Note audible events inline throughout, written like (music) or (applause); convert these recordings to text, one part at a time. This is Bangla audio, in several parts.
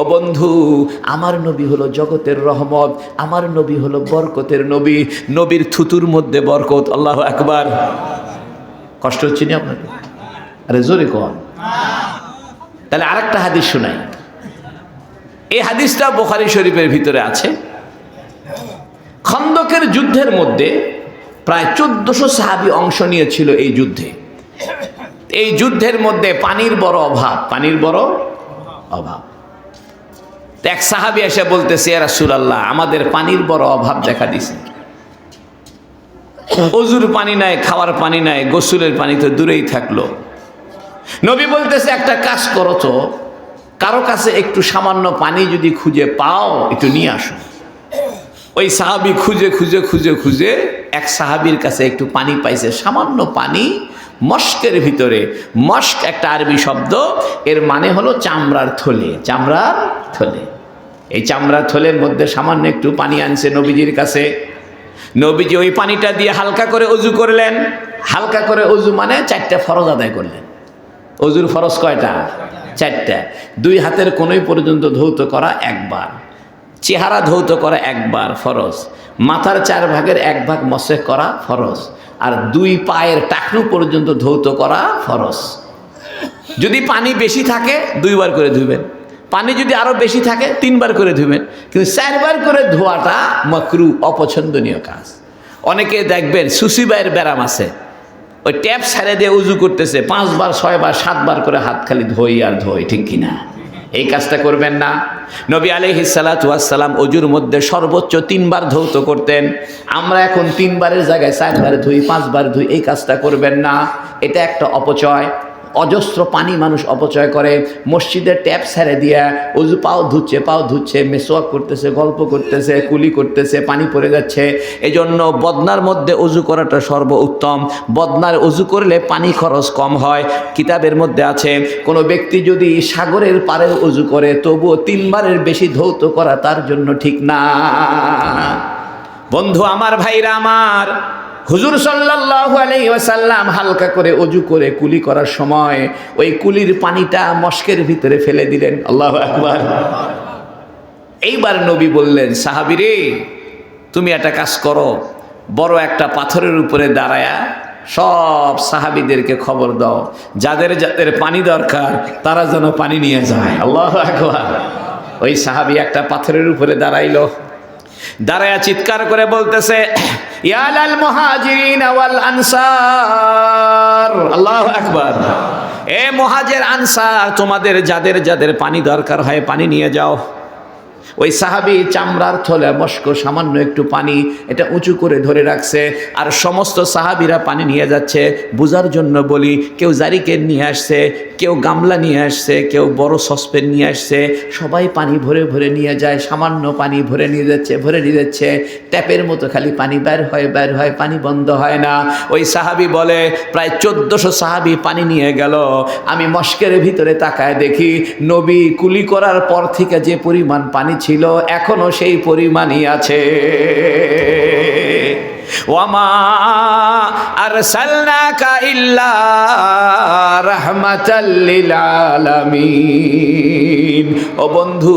ও বন্ধু, আমার নবী হলো জগতের রহমত, আমার নবী হলো বরকতের নবী, নবীর থুতুর মধ্যে বরকত, আল্লাহ একবার কষ্ট হচ্ছে না আপনাকে আরে জোরে কন। তাহলে আরেকটা হাদিস শোনাই। এই হাদিসটা বোখারি শরীফের ভিতরে আছে। খন্দকের যুদ্ধের মধ্যে প্রায় চোদ্দশো সাহাবি অংশ নিয়েছিল এই যুদ্ধে। এই যুদ্ধের মধ্যে পানির বড় অভাব, পানির বড় অভাব। এক সাহাবি এসে বলতেছে রাসূলুল্লাহ, আমাদের পানির বড় অভাব দেখা দিছে। অজুর পানি নাই, খাওয়ার পানি নাই, গোসলের পানি তো দূরেই থাকল। নবী বলতেছে, একটা কাজ করো তো, কারও কাছে একটু সামান্য পানি যদি খুঁজে পাও, একটু নিয়ে আসো। ওই সাহাবি খুঁজে খুঁজে খুঁজে খুঁজে এক সাহাবির কাছে একটু পানি পাইছে। সামান্য পানি মস্কের ভিতরে। মস্ক একটা আরবি শব্দ, এর মানে হলো চামড়ার থলে চামড়ার থলে। এই চামড়ার থলের মধ্যে সামান্য একটু পানি আনছে নবীজির কাছে। নবীজি ওই পানিটা দিয়ে হালকা করে অজু করলেন। হালকা করে অজু মানে চারটা ফরজ আদায় করলেন। অজুর ফরজ কয়টা? চারটা। দুই হাতের কোনোই পর্যন্ত ধৌত করা একবার। চেহারা ধৌত করা একবার ফরজ। মাথার চার ভাগের এক ভাগ মসে করা ফরজ। আর দুই পায়ের টাকনু পর্যন্ত ধৌত করা ফরজ। যদি পানি বেশি থাকে, দুইবার করে ধুবেন। পানি যদি আরও বেশি থাকে, তিনবার করে ধুবেন কিন্তু চারবার করে ধোয়াটা মকরু অপছন্দনীয় কাজ। অনেকে দেখবেন সুসিবাইয়ের ব্যারাম আছে। ওই ট্যাপ ছেড়ে দিয়ে উজু করতেছে, পাঁচবার, ছয়বার, সাতবার করে হাত খালি ধোই আর ধোই, ঠিক কিনা এই কাজটা করবেন না। নবী আলহি সালাতাম অজুর মধ্যে সর্বোচ্চ তিনবার ধৌত করতেন। আমরা এখন তিনবারের জায়গায় চারবার ধুই, পাঁচবার ধুই, এই কাজটা করবেন না। এটা একটা অপচয়। অজস্র পানি মানুষ অপচয় করে। মসজিদের ট্যাপ ছেড়ে দিয়ে অজু পাও ধুচ্ছে পাও ধুচ্ছে, মেসোয়াক করতেছে, গল্প করতেছে, কুলি করতেছে, পানি পড়ে যাচ্ছে। এজন্য বদনার মধ্যে অজু করাটা সর্ব উত্তম বদনার অজু করলে পানি খরচ কম হয়। কিতাবের মধ্যে আছে, কোনো ব্যক্তি যদি সাগরের পারে অজু করে, তবুও তিনবারের বেশি ধৌত করা তার জন্য ঠিক না। বন্ধু, আমার ভাইরা আমার হুজুর সাল্লাল্লাহু আলাইহি ওয়াসাল্লাম হালকা করে অজু করে কুলি করার সময় ওই কুলির পানিটা মস্কের ভিতরে ফেলে দিলেন। আল্লাহ আকবার। এইবার নবী বললেন সাহাবিরে তুমি একটা কাজ করো, বড় একটা পাথরের উপরে দাঁড়ায়া সব সাহাবিদেরকে খবর দাও। যাদের যাদের পানি দরকার, তারা যেন পানি নিয়ে যায়। আল্লাহ আকবার। ওই সাহাবি একটা পাথরের উপরে দাঁড়াইলো। দাঁড়ায়া চিৎকার করে বলতেছে ইয়ালাল মুহাজিরিন ওয়াল আনসার। আল্লাহু আকবার। এ মুহাজির আনসার, তোমাদের যাদের যাদের পানি দরকার হয় পানি নিয়ে যাও। ওই সাহাবি চামড়ার থলে, মস্ক, সামান্য একটু পানি, এটা উঁচু করে ধরে রাখছে, আর সমস্ত সাহাবিরা পানি নিয়ে যাচ্ছে। বোঝার জন্য বলি, কেউ জারিকেন নিয়ে আসছে, কেউ গামলা নিয়ে আসছে, কেউ বড় সসপেন নিয়ে আসছে। সবাই পানি ভরে ভরে নিয়ে যায়, সামান্য পানি ভরে নিয়ে যাচ্ছে, ভরে নিয়ে যাচ্ছে। ট্যাপের মতো খালি পানি বের হয় বের হয়, পানি বন্ধ হয় না। ওই সাহাবি বলে, প্রায় চোদ্দশো সাহাবি পানি নিয়ে গেল। আমি মস্কের ভিতরে তাকায় দেখি, নবী কুলি করার পর থেকে যে পরিমাণ পানি ছিল এখনও সেই পরিমাণই আছে। ওয়ামা আরসালনাকা ইল্লা রাহমাতাল লিল আলামিন। ও বন্ধু,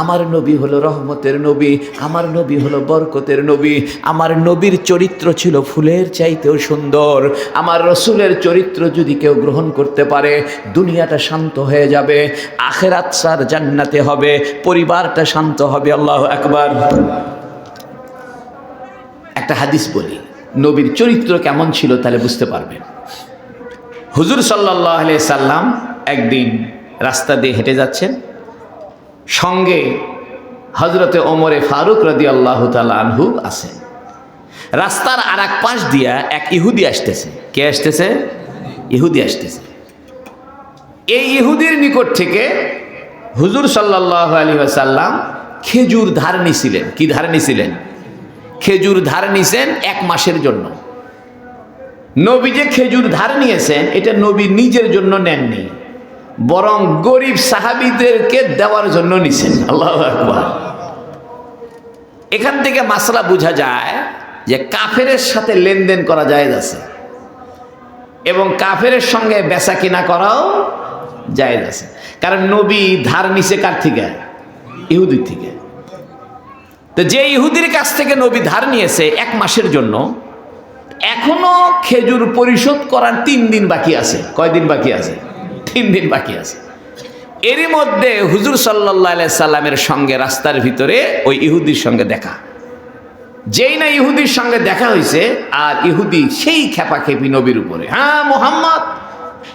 আমার নবী হলো রহমতের নবী, আমার নবী হলো বরকতের নবী, আমার নবীর চরিত্র ছিল ফুলের চাইতেও সুন্দর, আমার রসুলের চরিত্র যদি কেউ গ্রহণ করতে পারে, দুনিয়াটা শান্ত হয়ে যাবে, আখেরাত সার জান্নাতে হবে, পরিবারটা শান্ত হবে, আল্লাহ একবার একটা হাদিস বলি, নবীর চরিত্র কেমন ছিল তাহলে বুঝতে পারবেন। হুজুর সাল্লাহ সাল্লাম একদিন রাস্তা দিয়ে হেঁটে যাচ্ছেন, সঙ্গে হজরতে ওমরে ফারুক রদি আল্লাহ আনহু আছেন। রাস্তার আর এক পাশ দিয়া এক ইহুদি আসতেছে। কে আসতেছে? ইহুদি আসতেছে। এই ইহুদির নিকট থেকে হুজুর সাল্লাহ আলী সাল্লাম খেজুর ধার নিছিলেন। কি ধার নিছিলেন? খেজুর ধার নিছেন এক মাসের জন্য। নবী যে খেজুর ধার নিয়েছেন, এটা নবী নিজের জন্য নেননি, বরং গরিব সাহাবিদেরকে দেওয়ার জন্য নিছেন। আল্লাহ এখান থেকে মাসলা বোঝা যায় যে কাফেরের সাথে লেনদেন করা যায় আছে, এবং কাফেরের সঙ্গে বেচা কিনা করাও জায়েজ আছে। কারণ নবী ধার নিছে কার থেকে? ইহুদির থেকে। তো যে ইহুদির কাছ থেকে নবী ধার নিয়েছে এক মাসের জন্য, এখনও খেজুর পরিশোধ করার তিন দিন বাকি আছে। কয়দিন বাকি আছে? তিন দিন বাকি আছে। এরই মধ্যে হুজুর সাল্লাহ সাল্লামের সঙ্গে রাস্তার ভিতরে ওই ইহুদির সঙ্গে দেখা। যেই না ইহুদির সঙ্গে দেখা হয়েছে আর ইহুদি সেই খেপাখেপি নবীর উপরে। হ্যাঁ মোহাম্মদ,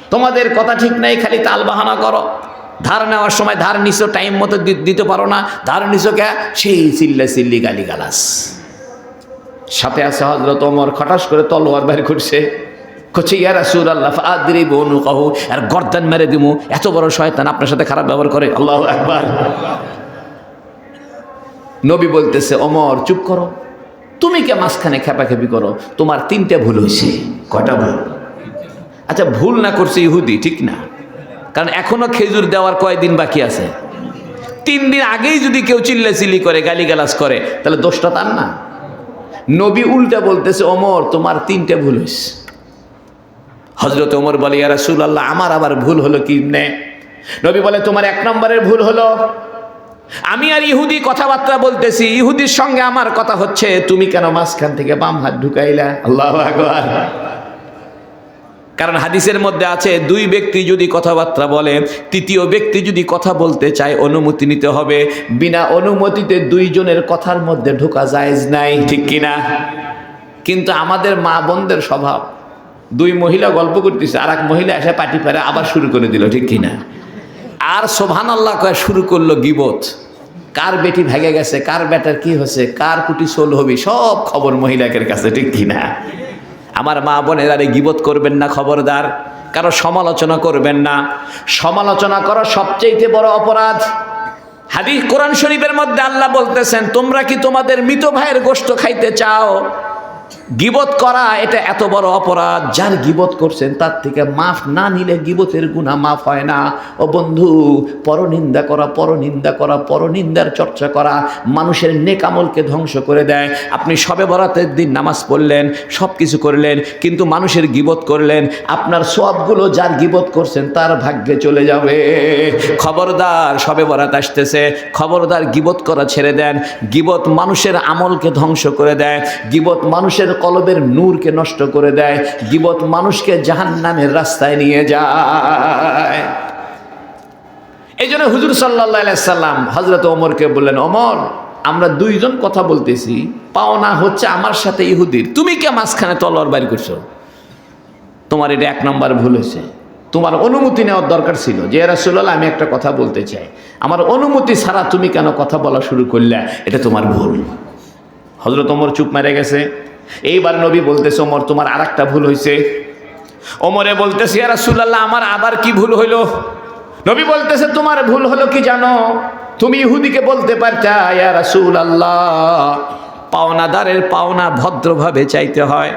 তোমাদের কথা ঠিক নাই, খালি তাল বাহানা করো। ধার নেওয়ার সময় ধার নিছো টাইম মতো দিতে পারো না। ধার নিছো কে? সেই চিল্লা চিল্লি গালি গালাস সাথে আছে হজরত ওমর, খটাস করে তলোয়ার বের করছে। কচ্ছে ইয়ারা সুর আল্লাহ আদিরি বনু কাহু। আর গর্দান মেরে দিমু। এত বড় শয়তান আপনার সাথে খারাপ ব্যবহার করে। আল্লাহ একবার নবী বলতেছে অমর চুপ করো। তুমি কে মাঝখানে খেপাখেপি করো? তোমার তিনটে ভুল হয়েছে কয়টা ভুল? আচ্ছা ভুল না করছে ইহুদি, ঠিক না। কারণ এখনও খেজুর দেওয়ার কয়দিন বাকি আছে? তিন দিন আগেই যদি কেউ চিল্লা চিল্লি করে, গালিগালাজ করে, তাহলে দোষটা তার না। নবী উল্টা বলতেছে অমর তোমার তিনটে ভুল হয়েছে হজরত ওমর বলে, ইয়া রাসূলুল্লাহ, আমার আবার ভুল হলো কি নে? নবী বলে, তোমার এক নম্বরের ভুল হলো। আমি আর ইহুদি কথাবার্তা বলতেছি, ইহুদির সঙ্গে আমার কথা হচ্ছে, তুমি কেন মাঝখান থেকে বাম হাত ঢুকাইলা? আল্লাহ আকবার। কারণ হাদিসের মধ্যে আছে, দুই ব্যক্তি যদি কথাবার্তা বলে, তৃতীয় ব্যক্তি যদি কথা বলতে চায়, অনুমতি নিতে হবে। বিনা অনুমতিতে দুইজনের কথার মধ্যে ঢোকা জায়েজ নাই, ঠিক কিনা? কিন্তু আমাদের মা বোনদের স্বভাব, দুই মহিলা গল্প করতেছে আর এক মহিলা এসে পাটি পারে, আবার শুরু করে দিল, ঠিক কিনা? আর সোভান আল্লাহ কয়ে, শুরু করল গিবত। কার বেটি ভেগে গেছে, কার বেটার কি হয়েছে, কার কুটি সোল হবি, সব খবর মহিলাকের কাছে, ঠিক কিনা? আমার মা বোনের আরে গিবত করবেন না, খবরদার। কারও সমালোচনা করবেন না। সমালোচনা করা সবচেয়ে বড় অপরাধ। হাদিস কোরআন শরীফের মধ্যে আল্লাহ বলতেছেন, তোমরা কি তোমাদের মৃত ভাইয়ের গোষ্ঠ খাইতে চাও? গিবত করা এটা এত বড় অপরাধ, যার গিবত করছেন তার থেকে মাফ না নিলে গিবতের গুণা মাফ হয় না। ও বন্ধু, পরনিন্দা করা পরনিন্দা করা, পরনিন্দার চর্চা করা মানুষের নেকামলকে ধ্বংস করে দেয়। আপনি সবে বরাতের দিন নামাজ পড়লেন সব কিছু করলেন, কিন্তু মানুষের গিবত করলেন, আপনার সবগুলো যার গিবত করছেন তার ভাগ্যে চলে যাবে। খবরদার, সবে বরাত আসতেছে। খবরদার গিবত করা ছেড়ে দেন। গিবত মানুষের আমলকে ধ্বংস করে দেয়। গিবত মানুষের কলবের নূরকে নষ্ট করে দেয়, গিবত মানুষকে জাহান্নামের রাস্তায় নিয়ে যায়। এই জন্য হুজুর সাল্লাহ সাল্লাম হজরত ওমরকে বললেন, ওমর, আমরা দুইজন কথা বলতেছি পাওনা হচ্ছে আমার সাথে ইহুদির। তুমি কে মাঝখানে তলোয়ার বাড়ি করছ? তোমার এটা এক নম্বর ভুল হয়েছে। তোমার অনুমতি নেওয়ার দরকার ছিল যে রাসুল্লাহ আমি একটা কথা বলতে চাই। আমার অনুমতি ছাড়া তুমি কেন কথা বলা শুরু করলে? এটা তোমার ভুল। হজরত ওমর চুপ মেরে গেছে। এইবার নবী বলতেছে, ওমর, তোমার আর একটা ভুল হয়েছে ওমরে বলতেছে আর রাসূলুল্লাহ, আমার আবার কি ভুল হইল? নবী বলতেছে, তোমার ভুল হলো কি জানো? তুমি ইহুদিকে বলতে পারতা, ইয়া রাসূলুল্লাহ, পাওনাদারের পাওনা ভদ্রভাবে চাইতে হয়।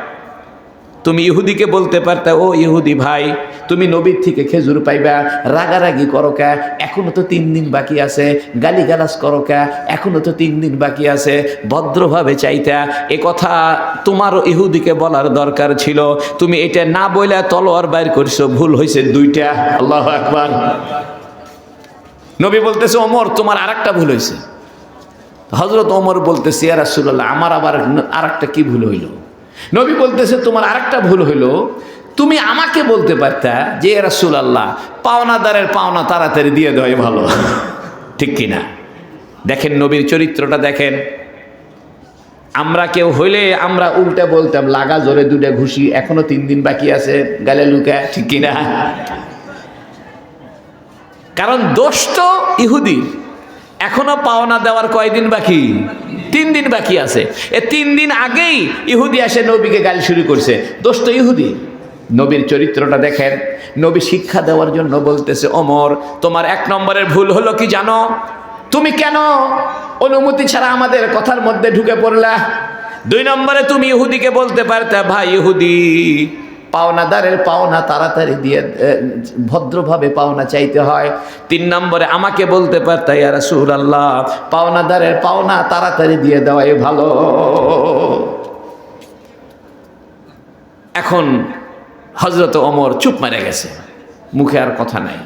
তুমি ইহুদিকে বলতে পারতে, ও ইহুদি ভাই, তুমি নবীর থেকে খেজুর পাইবা, রাগারাগি করো কা এখনও তো তিন দিন বাকি আছে, গালিগালাজ করো কা এখনও তো তিন দিন বাকি আছে, ভদ্রভাবে চাইতা। এ কথা তোমারও ইহুদিকে বলার দরকার ছিল। তুমি এটা না বইলা তলোয়ার বাইর করছ, ভুল হয়েছে দুইটা। আল্লাহ আকবার। নবী বলতেছে, ওমর, তোমার আরেকটা ভুল হয়েছে হজরত ওমর বলতেছে, ইয়া রাসূলুল্লাহ, আমার আবার আরেকটা কি ভুল হইল? নবী বলতেছে, তোমার আরেকটা ভুল হইল। তুমি আমাকে বলতে পারতা যে রাসুল আল্লাহ পাওনাদারের পাওনা তাড়াতাড়ি দিয়ে দেওয়াই ভালো। (laughs) ঠিক কিনা? দেখেন নবীর চরিত্রটা দেখেন। আমরা কেউ হইলে আমরা উল্টে বলতাম, লাগা জোরে দুটা ঘুষি এখনও তিন দিন বাকি আছে, গালে লুকা। (laughs) ঠিক কিনা? কারণ দোষ তো ইহুদির এখনও পাওনা দেওয়ার কয়দিন বাকি? তিন দিন বাকি আছে। এ তিন দিন আগেই ইহুদি এসে নবীকে গালি শুরু করছে। দোষ তো ইহুদি, নবীর চরিত্রটা দেখেন। নবী শিক্ষা দেওয়ার জন্য বলতেছে অমর তোমার এক নম্বরের ভুল হলো কি জানো? তুমি কেন অনুমতি ছাড়া আমাদের কথার মধ্যে ঢুকে পড়লা? দুই নম্বরে তুমি ইহুদিকে বলতে পারতে, ভাই ইহুদি পাওনাদারের পাওনা তাড়াতাড়ি দিয়ে ভদ্রভাবে পাওনা চাইতে হয়। তিন নম্বরে, আমাকে বলতে পারতে, ইয়া রাসূলুল্লাহ, পাওনাদারের পাওনা তাড়াতাড়ি দিয়ে দেওয়াই ভালো। এখন হজরত অমর চুপ মারে গেছে। মুখে আর কথা নাই।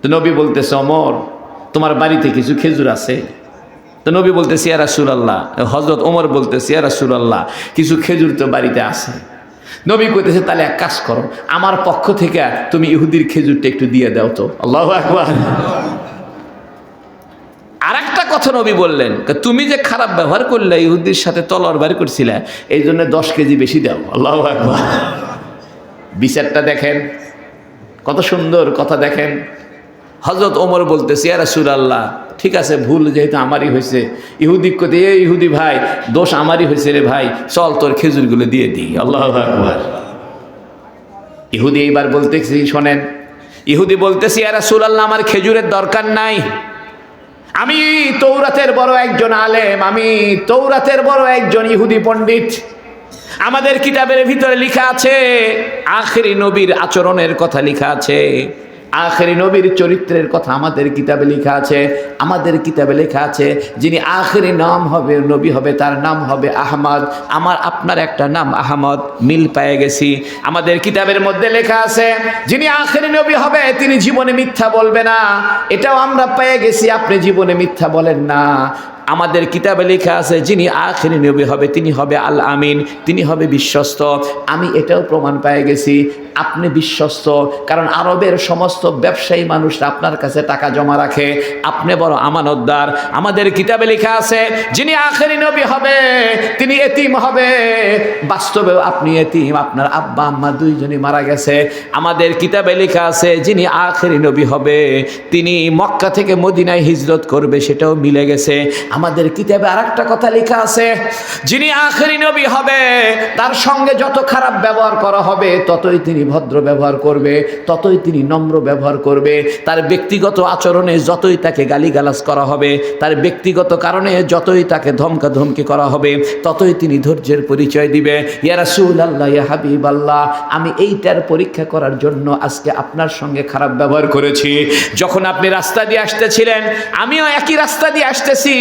তো নবী বলতেছে অমর তোমার বাড়িতে কিছু খেজুর আছে? তো নবী বলতেছি, ইয়া রাসূলুল্লাহ। হজরত ওমর বলতেছি, ইয়া রাসূলুল্লাহ, কিছু খেজুর তো বাড়িতে আছে। নবী কইতেছে তাহলে এক কাজ করো আমার পক্ষ থেকে তুমি ইহুদির খেজুরটা একটু দিয়ে দাও তো। আল্লাহু আকবার। আর একটা কথা নবী বললেন তুমি যে খারাপ ব্যবহার করলে ইহুদির সাথে তলোয়ার বার করছিলে এই জন্য দশ কেজি বেশি দাও। আল্লাহ একবার বিচারটা দেখেন কত সুন্দর কথা দেখেন। হজরত ওমর বলতেছি আর আল্লাহ ঠিক আছে, ভুল যেহেতু আমারই হয়েছে। ইহুদি এ ইহুদি ভাই, দোষ আমারই হয়েছে রে ভাই, চল তোর খেজুরগুলো দিয়ে দিই। আল্লাহ ইহুদি এইবার বলতেছি, শোনেন, ইহুদি বলতেছি আর আল্লাহ আমার খেজুরের দরকার নাই। আমি তৌরাতের বড় একজন আলেম, আমি তৌরাতের বড় একজন ইহুদি পণ্ডিত। আমাদের কিতাবের ভিতরে লেখা আছে, আখেরি নবীর আচরণের কথা লেখা আছে। আখেরি নবীর চরিত্রের কথা আমাদের কিতাবে লেখা আছে, আমাদের কিতাবে লেখা আছে, যিনি আখেরি নাম হবে, নবী হবে, তার নাম হবে আহমদ। আমার, আপনার একটা নাম আহমদ, মিল পেয়ে গেছি। আমাদের কিতাবের মধ্যে লেখা আছে, যিনি আখেরি নবী হবে, তিনি জীবনে মিথ্যা বলবে না। এটাও আমরা পেয়ে গেছি, আপনি জীবনে মিথ্যা বলেন না। আমাদের কিতাবে লেখা আছে, যিনি আখেরি নবী হবে, তিনি হবে আল আমিন, তিনি হবে বিশ্বস্ত। আমি এটাও প্রমাণ পেয়ে গেছি আপনি বিশ্বস্ত, কারণ আরবের সমস্ত ব্যবসায়ী মানুষরা আপনার কাছে টাকা জমা রাখে। আপনি বড় আমানতদার। আমাদের কিতাবে লেখা আছে, যিনি আখেরি নবী হবে, তিনি এতিম হবে। বাস্তবেও আপনি এতিম, আপনার আব্বা, আম্মা দুইজনই মারা গেছে। আমাদের কিতাবে লেখা আছে, যিনি আখেরি নবী হবে, তিনি মক্কা থেকে মদিনায় হিজরত করবে, সেটাও মিলে গেছে। আমাদের কিতাবে আর একটা কথা লেখা আছে, যিনি আখেরি নবী হবে, তার সঙ্গে যত খারাপ ব্যবহার করা হবে, ততই তিনি ভদ্র ব্যবহার করবে, ততই তিনি নম্র ব্যবহার করবে। তার ব্যক্তিগত আচরণে যতই তাকে গালিগালাজ করা হবে, তার ব্যক্তিগত কারণে যতই তাকে ধমকা ধমকি করা হবে, ততই তিনি ধৈর্যের পরিচয় দিবে। ইয়া রাসূল আল্লাহ ইয়া হাবিব আল্লাহ আমি এইটার পরীক্ষা করার জন্য আজকে আপনার সঙ্গে খারাপ ব্যবহার করেছি। যখন আপনি রাস্তা দিয়ে আসতেছিলেন, আমিও একই রাস্তা দিয়ে আসতেছি।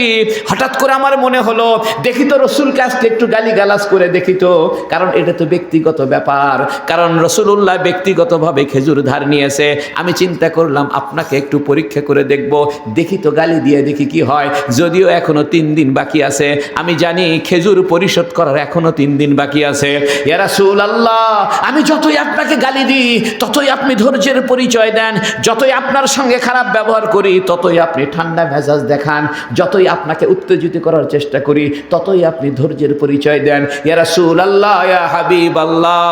হঠাৎ করে আমার মনে হলো, দেখি তো রসুলকে আজকে একটু গালি গালাজ করে দেখি তো। কারণ এটা তো ব্যক্তিগত ব্যাপার। কারণ রসুল্লাহ ব্যক্তিগতভাবে খেজুর ধার নিয়েছে। আমি চিন্তা করলাম, আপনাকে একটু পরীক্ষা করে দেখব। দেখি তো গালি দিয়ে দেখি কি হয়। যদিও এখনও তিন দিন বাকি আছে। আমি জানি খেজুর পরিশোধ করার এখনও তিন দিন বাকি আছে। ইয়া রাসূল আল্লাহ আমি যতই আপনাকে গালি দিই, ততই আপনি ধৈর্যের পরিচয় দেন। যতই আপনার সঙ্গে খারাপ ব্যবহার করি, ততই আপনি ঠান্ডা মেজাজ দেখান। যতই আপনাকে উত্তেজিত করার চেষ্টা করি, ততই আপনি ধৈর্যের পরিচয় দেন। ইয়া রাসূল আল্লাহ ইয়া হাবিব আল্লাহ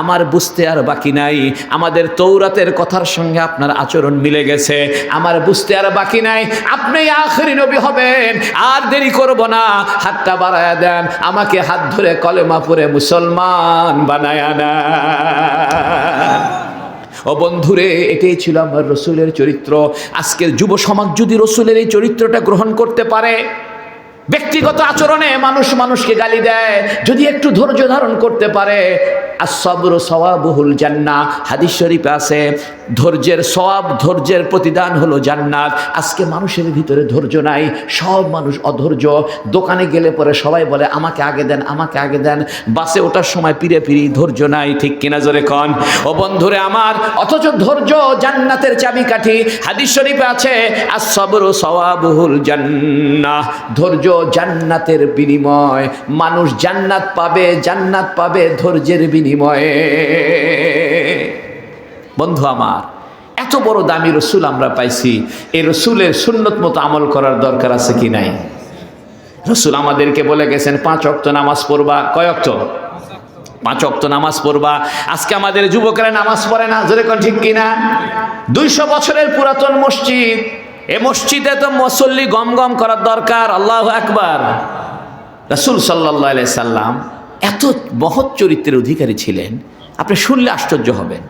আমার বুঝতে বাকি নাই। আমাদের তৌরাতের কথার সঙ্গে আপনার আচরণ মিলে গেছে। আমার বুঝতে আর বাকি নাই। আপনি আখেরি নবী হবেন। আর দেরি করব না। হাতটা বাড়ায়া দেন। আমাকে হাত ধরে কলেমা পরে মুসলমান বানায়া না ও বন্ধুরে, এটাই ছিল আমার রসুলের চরিত্র। আজকের যুব সমাজ যদি রসুলের এই চরিত্রটা গ্রহণ করতে পারে ব্যক্তিগত আচরণে মানুষ মানুষকে গালি দেয়, যদি একটু ধৈর্য ধারণ করতে পারে আর সবর সওয়াবহুল জান্না হাদিস শরীফে আছে, ধৈর্যের সওয়াব, ধৈর্যের প্রতিদান হলো জান্নাত। আজকে মানুষের ভিতরে ধৈর্য নাই, সব মানুষ অধৈর্য। দোকানে গেলে পরে সবাই বলে, আমাকে আগে দেন, আমাকে আগে দেন। বাসে ওঠার সময় পিড়ে পিড়ি, ধৈর্য নাই, ঠিক কিনা জোরে কন? ও বন্ধুরে আমার, অথচ ধৈর্য জান্নাতের চাবিকাঠি। হাদিস শরীফে আছে আর সবর সওয়াবহুল জান্নাহ। ধৈর্য জান্নাতের বিনিময়। মানুষ জান্নাত পাবে জান্নাত পাবে ধৈর্যের বিনিময়ে। বন্ধু আমার, এত বড় দামি রসুল আমরা পাইছি। এই রসুলের সুন্নত মতো আমল করার দরকার আছে কি নাই? রসুল আমাদেরকে বলে গেছেন, পাঁচ অক্ত নামাজ পড়বা। কয় অক্ত পাঁচ অক্ত নামাজ পড়বা। আজকে আমাদের যুবকেরা নামাজ পড়ে না, জোরে ঠিক কিনা? দুইশো বছরের পুরাতন মসজিদ। এ মসজিদে তো মুসল্লি গম গম করার দরকার, আল্লাহ একবার রাসুল সাল্লাহ সাল্লাম এত মহৎ চরিত্রের অধিকারী ছিলেন, আপনি শুনলে আশ্চর্য হবেন।